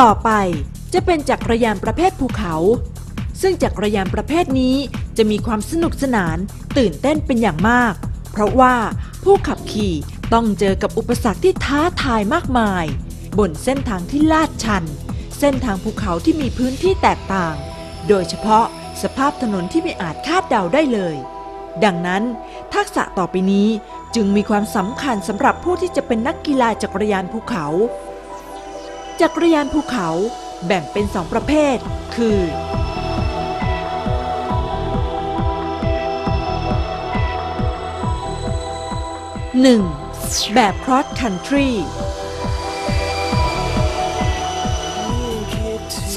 ต่อไปจะเป็นจักรยานประเภทภูเขา ซึ่งจักรยานประเภทนี้จะมีความสนุกสนานตื่นเต้นเป็นอย่างมาก เพราะว่าผู้ขับขี่ต้องเจอกับอุปสรรคที่ท้าทายมากมาย บนเส้นทางที่ลาดชัน เส้นทางภูเขาที่มีพื้นที่แตกต่าง โดยเฉพาะสภาพถนนที่ไม่อาจคาดเดาได้เลย ดังนั้น ทักษะต่อไปนี้จึงมีความสำคัญสำหรับผู้ที่จะเป็นนักกีฬาจักรยานภูเขา จักรยานภูเขาแบ่งเป็นสองประเภท คือ 1. แบบ cross country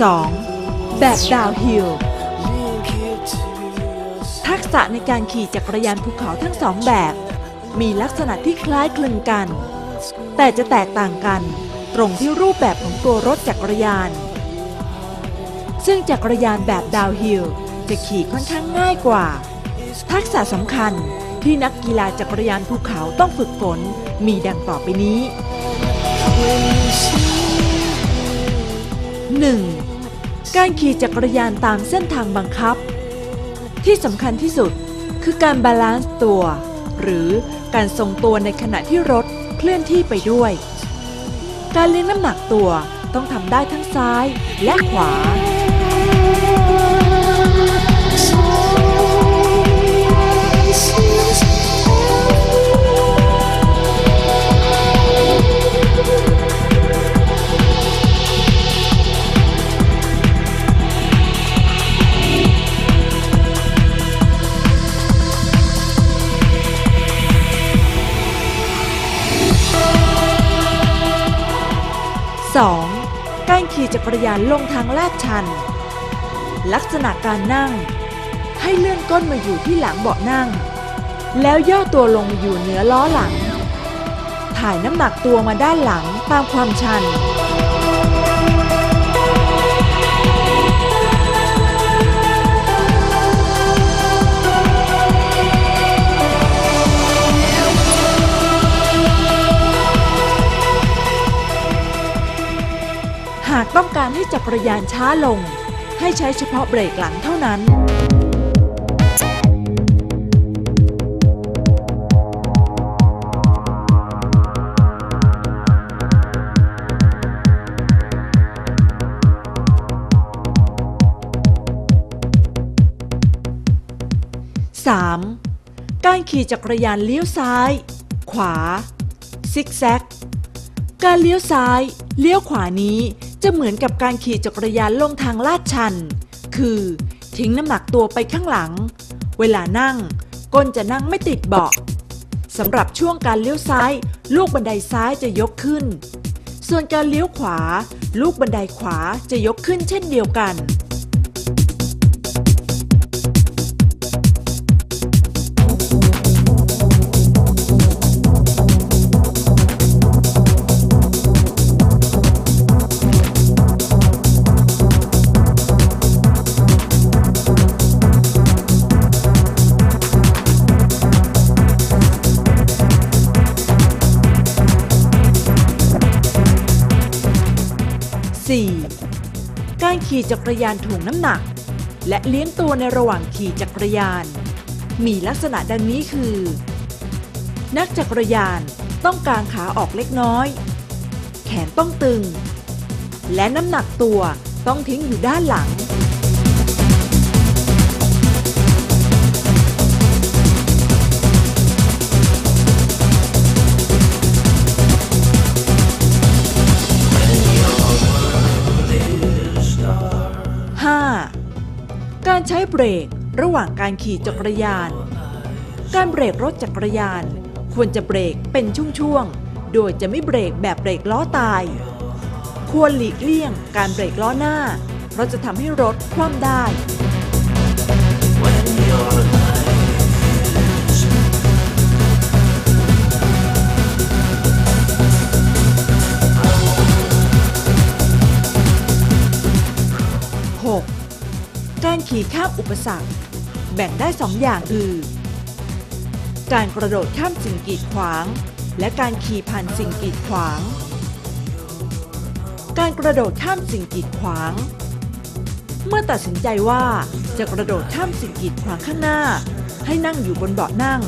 2. แบบ downhill ทักษะในการขี่จักรยานภูเขาทั้งสองแบบ มีลักษณะที่คล้ายคลึงกัน แต่จะแตกต่างกัน ตรงที่รูปแบบของตัวรถจักรยาน ซึ่งจักรยานแบบดาวฮิลจะขี่ค่อนข้างง่ายกว่า ทักษะสำคัญที่นักกีฬาจักรยานภูเขาต้องฝึกฝนมีดังต่อไปนี้ 1. การขี่จักรยานตามเส้นทางบังคับ ที่สำคัญที่สุดคือการบาลานซ์ตัว หรือการทรงตัวในขณะที่รถเคลื่อนที่ไปด้วย การเลี้ยงน้ำหนักตัวต้องทำได้ทั้งซ้ายและขวา จักรยานลงทางลาดชัน ลักษณะการนั่ง ให้เลื่อนก้นมาอยู่ที่หลังเบาะนั่ง แล้วย่อตัวลงมาอยู่เหนือล้อหลัง ถ่ายน้ำหนักตัวมาด้านหลังตามความชัน หากต้องการให้จักรยานช้าลง ให้ใช้เฉพาะเบรกหลังเท่านั้น 3. การขี่จักรยานเลี้ยวซ้าย ขวา ซิกแซก การเลี้ยวซ้าย เลี้ยวขวานี้ จะเหมือนกับการขี่จักรยานลงทางลาดชัน คือ ทิ้งน้ำหนักตัวไปข้างหลัง เวลานั่ง ก้นจะนั่งไม่ติดเบาะสำหรับช่วงการเลี้ยวซ้าย ลูกบันไดซ้ายจะยกขึ้น ส่วนการเลี้ยวขวา ลูกบันไดขวาจะยกขึ้นเช่นเดียวกัน 4. การขี่จักรยานถ่วงน้ำหนัก และเลี้ยงตัวในระหว่างขี่จักรยาน มีลักษณะดังนี้คือ นักจักรยานต้องกางขาออกเล็กน้อย แขนต้องตึง และน้ำหนักตัวต้องทิ้งอยู่ด้านหลัง การใช้เบรกระหว่างการขี่จักรยาน การเบรกรถจักรยาน ควรจะเบรกเป็นช่วงๆ โดยจะไม่เบรกแบบเบรกล้อตาย ควรหลีกเลี่ยงการเบรกล้อหน้า เพราะจะทำให้รถคว่ำได้ การขี่ข้ามอุปสรรค แบ่งได้สองอย่างคือการกระโดดข้ามสิ่งกีดขวาง และการขี่ผ่านสิ่งกีดขวาง การกระโดดข้ามสิ่งกีดขวาง เมื่อตัดสินใจว่าจะกระโดดข้ามสิ่งกีดขวางข้างหน้า ให้นั่งอยู่บนเบาะนั่ง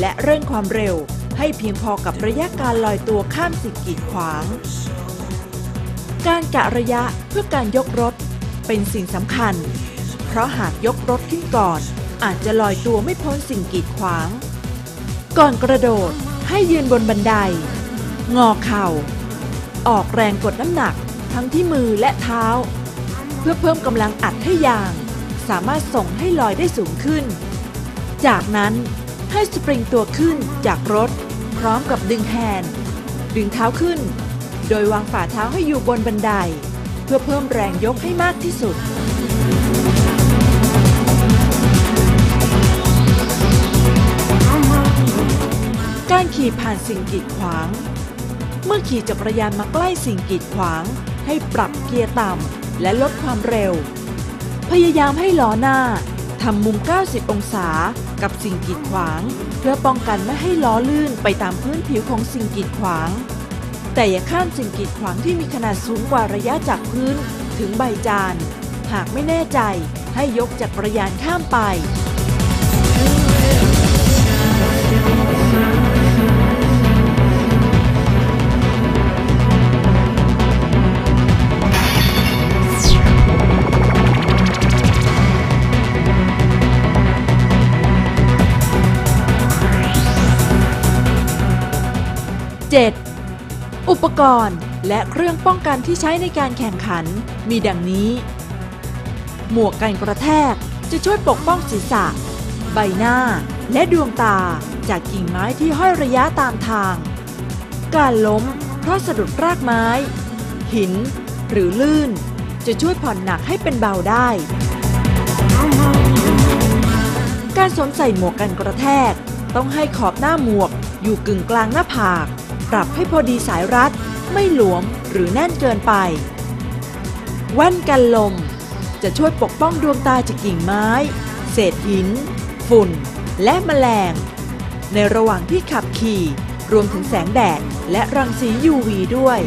และเร่งความเร็วให้เพียงพอกับระยะการลอยตัวข้ามสิ่งกีดขวาง การกะระยะเพื่อการยกรถเป็นสิ่งสำคัญ เพราะหากยกรถขึ้นก่อน อาจจะลอยตัวไม่พ้นสิ่งกีดขวาง ก่อนกระโดดให้ยืนบนบันได งอเข่า ออกแรงกดน้ำหนักทั้งที่มือและเท้า เพื่อเพิ่มกำลังอัดให้ยาง สามารถส่งให้ลอยได้สูงขึ้น จากนั้นให้สปริงตัวขึ้นจากรถ พร้อมกับดึงแฮนด์ดึงเท้าขึ้น โดยวางฝ่าเท้าให้อยู่บนบันได เพื่อเพิ่มแรงยกให้มากที่สุด การขี่ผ่านสิ่งกีดขวาง เมื่อขี่จักรยานมาใกล้สิ่งกีดขวาง ให้ปรับเกียร์ต่ำและลดความเร็ว พยายามให้ล้อหน้าทำมุม 90 องศากับสิ่งกีดขวาง เพื่อป้องกันไม่ให้ล้อลื่นไปตามพื้นผิวของสิ่งกีดขวาง แต่อย่าข้ามสิ่งกีดขวางที่มีขนาดสูงกว่าระยะจากพื้นถึงใบจาน หากไม่แน่ใจให้ยกจักรยานข้ามไป 7. อุปกรณ์และเครื่องป้องกันที่ใช้ในการแข่งขัน มีดังนี้ หมวกกันกระแทกจะช่วยปกป้องศีรษะ ใบหน้าและดวงตาจากกิ่งไม้ที่ห้อยระยะตามทาง การล้มเพราะสะดุดรากไม้ หิน หรือลื่น จะช่วยผ่อนหนักให้เป็นเบาได้ การสวมใส่หมวกกันกระแทก ต้องให้ขอบหน้าหมวกอยู่กึ่งกลางหน้าผาก ปรับให้พอดีสายรัด ไม่หลวมหรือแน่นเกินไป แว่นกันลม จะช่วยปกป้องดวงตาจากกิ่งไม้ เศษหิน ฝุ่น และแมลง ในระหว่างที่ขับขี่ รวมถึงแสงแดด และรังสี UV ด้วย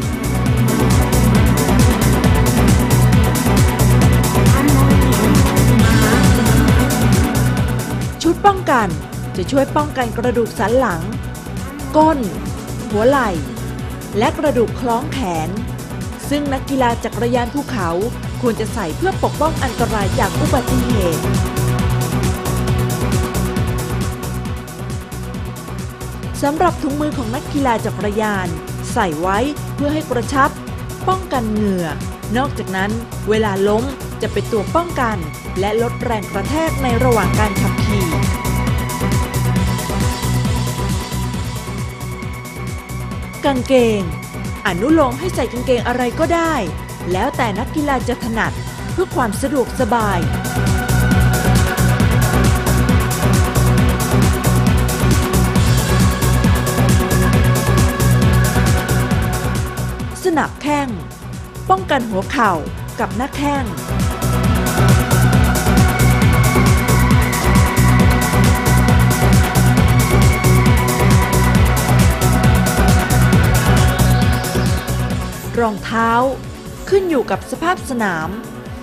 ชุดป้องกันจะช่วยป้องกันกระดูกสันหลัง ก้น หัวไหล่ และกระดูกคล้องแขน ซึ่งนักกีฬาจักรยานภูเขาควรจะใส่เพื่อปกป้องอันตรายจากอุบัติเหตุ สำหรับถุงมือของนักกีฬาจักรยาน ใส่ไว้เพื่อให้กระชับ ป้องกันเหงื่อ นอกจากนั้น เวลาล้มจะเป็นตัวป้องกัน และลดแรงกระแทกในระหว่างการขับขี่ กางเกง อนุโลมให้ใส่กางเกงอะไรก็ได้ แล้วแต่นักกีฬาจะถนัดเพื่อความสะดวกสบายสนับแข้ง ป้องกันหัวเข่ากับหน้าแข้ง รองเท้า ขึ้นอยู่กับสภาพสนาม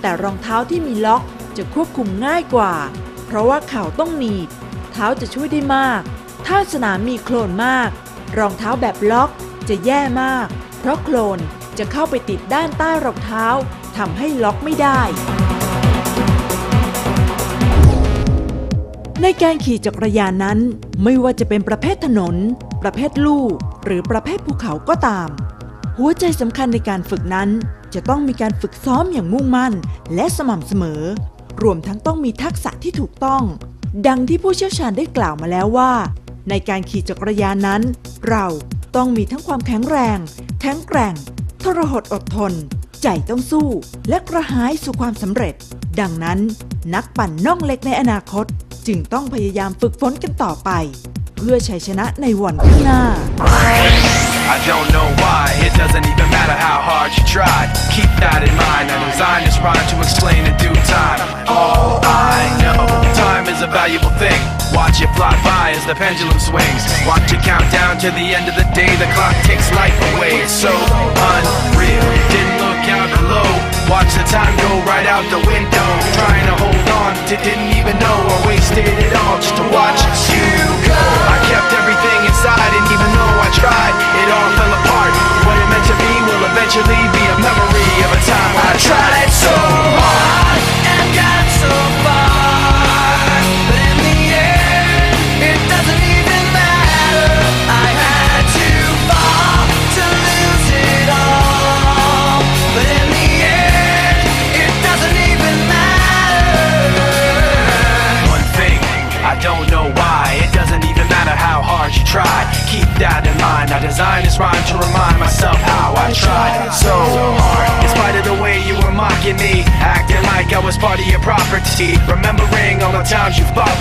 แต่รองเท้าที่มีล็อกจะควบคุมง่ายกว่า เพราะว่าเข่าต้องหนีบ เท้าจะช่วยได้มาก ถ้าสนามมีโคลนมาก รองเท้าแบบล็อกจะแย่มาก เพราะโคลนจะเข้าไปติดด้านใต้รองเท้าทำให้ล็อกไม่ได้ ในการขี่จักรยานนั้น ไม่ว่าจะเป็นประเภทถนน ประเภทลู่หรือประเภทภูเขาก็ตาม หัวใจสำคัญในการฝึกนั้น จะต้องมีการฝึกซ้อมอย่างมุ่งมั่น และสม่ำเสมอ รวมทั้งต้องมีทักษะที่ถูกต้อง ดังที่ผู้เชี่ยวชาญได้กล่าวมาแล้วว่า ในการขี่จักรยานนั้น เราต้องมีทั้งความแข็งแรง แข็งแกร่ง ทรหดอดทน ใจต้องสู้ และกระหายสู่ความสำเร็จ ดังนั้น นักปั่นน่องเล็กในอนาคต จึงต้องพยายามฝึกฝนกันต่อไป เพื่อชัยชนะในวันข้างหน้า I don't know why, it doesn't even matter how hard you try. Keep that in mind, I designed this rhyme to explain in due time. All I know, time is a valuable thing. Watch it fly by as the pendulum swings. Watch it count down to the end of the day, the clock takes life away. It's so unreal, didn't look out below. Watch the time go right out the window. Trying to hold on to didn't even know or wasted. to leave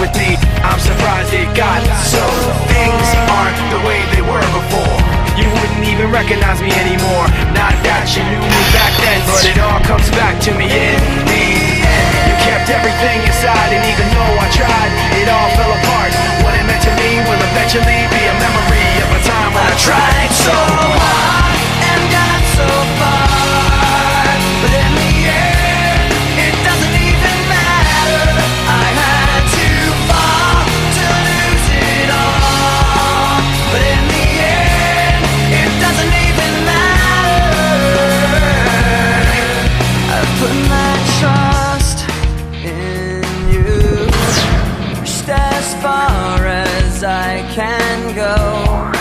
with me. I'm surprised it got so. Things aren't the way they were before. You wouldn't even recognize me anymore. Not that you knew me back then, but it all comes back to me in the end. You kept everything inside, and even though I tried, it all fell apart. What it meant to me will eventually be a memory of a time when I tried so hard. far as I can go.